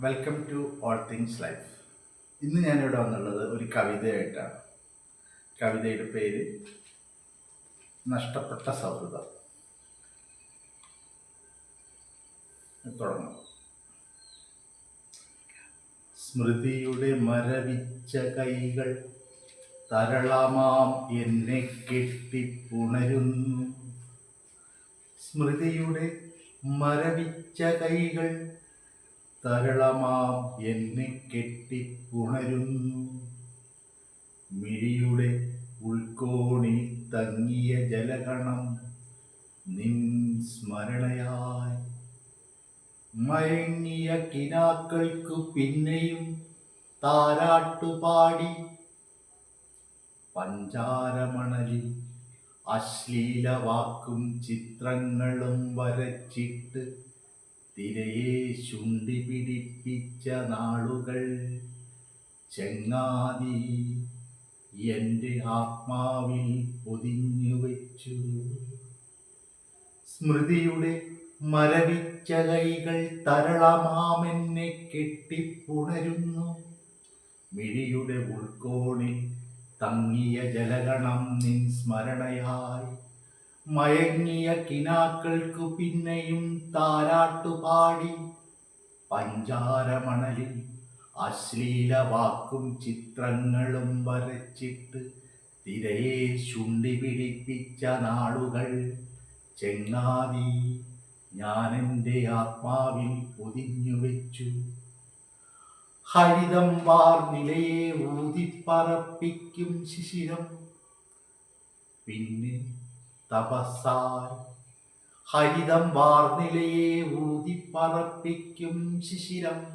Welcome to all things life ഇന്ന് ഞാനിവിടെ വന്നുള്ളത് ഒരു കവിതയായിട്ടാണ്. കവിതയുടെ പേര് നഷ്ടപ്പെട്ട സൗഹൃദം. തുടങ്ങും. സ്മൃതിയുടെ മരവിച്ച കൈകൾ തരളമാം എന്നെ കെട്ടിപ്പുണരുന്നു. സ്മൃതിയുടെ മരവിച്ച കൈകൾ തരളമാം എന്നെ കെട്ടിപ്പുണരുന്നു. മിഴിയുടെ ഉൾക്കോണി തങ്ങിയ ജലകണം നിൻ സ്മരണയായി. മയങ്ങിയ കിനാക്കൾക്കു പിന്നെയും താരാട്ടുപാടി. പഞ്ചാരമണലിൽ അശ്ലീല വാക്കും ചിത്രങ്ങളും വരച്ചിട്ട് തിരയെ ശുണ്ടി പിടിപ്പിച്ച നാളുകൾ. ചെങ്ങാതി എന്റെ ആത്മാവിൽ പൊതിഞ്ഞു വെച്ചു. സ്മൃതിയുടെ മരവിച്ച കൈകൾ തരളമാമെന്നെ കെട്ടിപ്പുണരുന്നു. മിഴിയുടെ ഉൾക്കോണിൽ തങ്ങിയ ജലഗണം നിൻ സ്മരണയായി. മയങ്ങിയ കിനാക്കൾക്കു പിന്നെയും താരാട്ടുപാടി. പഞ്ചാരമണലിൽ അശ്ലീല വാക്കും ചിത്രങ്ങളും വരച്ചിട്ട് തിരയെ ചുണ്ടി പിടിപ്പിച്ച നാളുകൾ. ചെങ്ങാതി ഞാൻ എന്റെ ആത്മാവിൽ പൊതിഞ്ഞു വെച്ചു. ഹരിതം വാർനിലയെ ഊതിപ്പറപ്പിക്കും ശിശിരം. പിന്നെ തപസ്സായി. ഹരിതം വാർനിലയെ ഊതിപ്പറപ്പിക്കും ശിശിരം.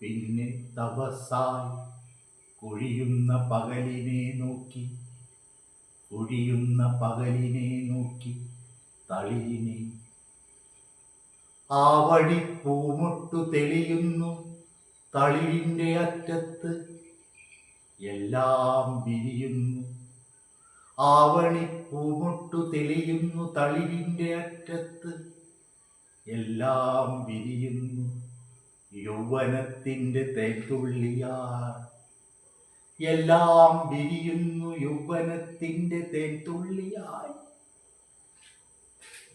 പിന്നെ തപസ്സായി. കൊഴിയുന്ന പകലിനെ നോക്കി. കൊഴിയുന്ന പകലിനെ നോക്കി തളിയിനെ. ആ വഴി പൂമുട്ടു തെളിയുന്നു തളിരിന്റെ അറ്റത്ത്. എല്ലാം വിരിയുന്നു. ആവണി പൂമുട്ടു തെളിയുന്നു തളിരിന്റെ അറ്റത്ത്. എല്ലാം വിരിയുന്നു യൗവനത്തിന്റെ തേൻതുള്ളിയാർ. എല്ലാം വിരിയുന്നു യൗവനത്തിന്റെ തേൻതുള്ളിയായി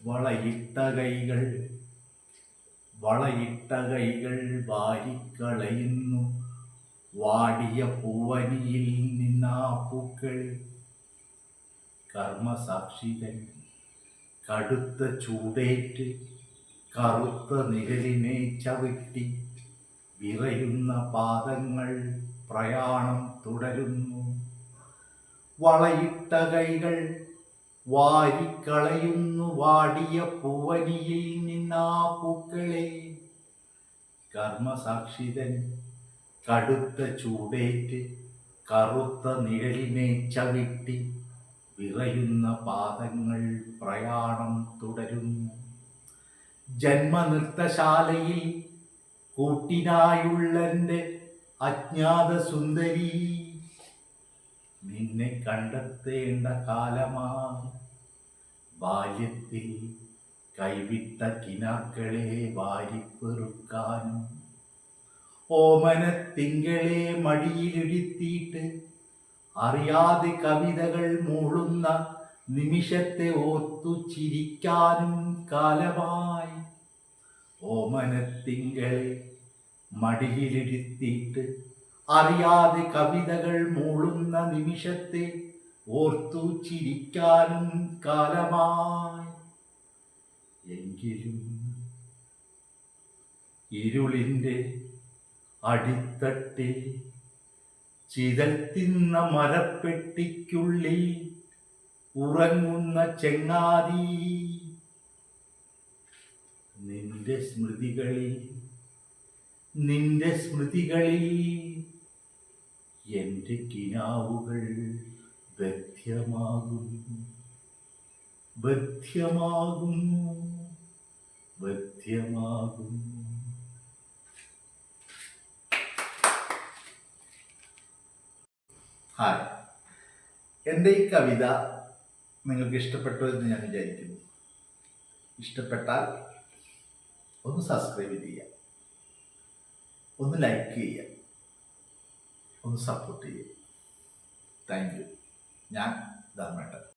വളയിട്ട കൈകൾ വളയിട്ട കൈകൾ വാരിക്കളയുന്നു. വാടിയ പൂവനിയിൽ നിന്നാ പൂക്കൾ. കർമ്മസാക്ഷികൾ കടുത്ത ചൂടേറ്റ് കറുത്ത നിഴലിനെ ചവിട്ടി വിറയുന്ന പാദങ്ങൾ പ്രയാണം തുടരുന്നു. വളയിട്ട കൈകൾ വാരിക്കളയുന്നു വാടിയ പൂവനിയിൽ നിന്നാ പൂക്കളെ കർമ്മസാക്ഷിതൻ കടുത്ത ചൂടേറ്റ് കറുത്ത നിഴലിനെ ചവിട്ടി വിറയുന്ന പാദങ്ങൾ പ്രയാണം തുടരുന്നു ജന്മനൃത്തശാലയിൽ കൂട്ടിനായുള്ളന്റെ അജ്ഞാത സുന്ദരി നിന്നെ കണ്ടെത്തേണ്ട കാലമാണ് ബാല്യത്തിൽ കൈവിട്ട കിനാക്കളെ വാരിപ്പെറുക്കാനും ഓമനത്തിങ്കളെ മടിയിലിരുത്തിയിട്ട് അറിയാതെ കവിതകൾ മൂളുന്ന നിമിഷത്തെ ഓർത്തു ചിരിക്കാനും കാലമായി. ഓമനത്തിങ്കളെ മടിയിലിരുത്തിയിട്ട് അറിയാതെ കവിതകൾ മൂളുന്ന നിമിഷത്തെ ഓർത്തു ചിരിക്കാനും കാലമായി. എങ്കിലും ഇരുളിന്റെ അടിത്തട്ടിൽ ചിതൽ തിന്ന മരപ്പെട്ടിക്കുള്ളിൽ ഉറങ്ങുന്ന ചെങ്ങാതി. നിന്റെ സ്മൃതികളിൽ നിന്റെ സ്മൃതികളിൽ എന്റെ കിനാവുകൾ വ്യക്തമാകുന്നു വ്യക്തമാകുന്നു ബധ്യമാകുന്നു ഹായ്. എന്റെ ഈ കവിത നിങ്ങൾക്ക് ഇഷ്ടപ്പെട്ടു എന്ന് ഞാൻ വിചാരിക്കുന്നു. ഇഷ്ടപ്പെട്ടാൽ ഒന്ന് സബ്സ്ക്രൈബ് ചെയ്യുക. ഒന്ന് ലൈക്ക് ചെയ്യുക. ഒന്ന് സപ്പോർട്ട് ചെയ്യുക. താങ്ക് യു ഞാൻ ധർമ്മേട്ടൻ.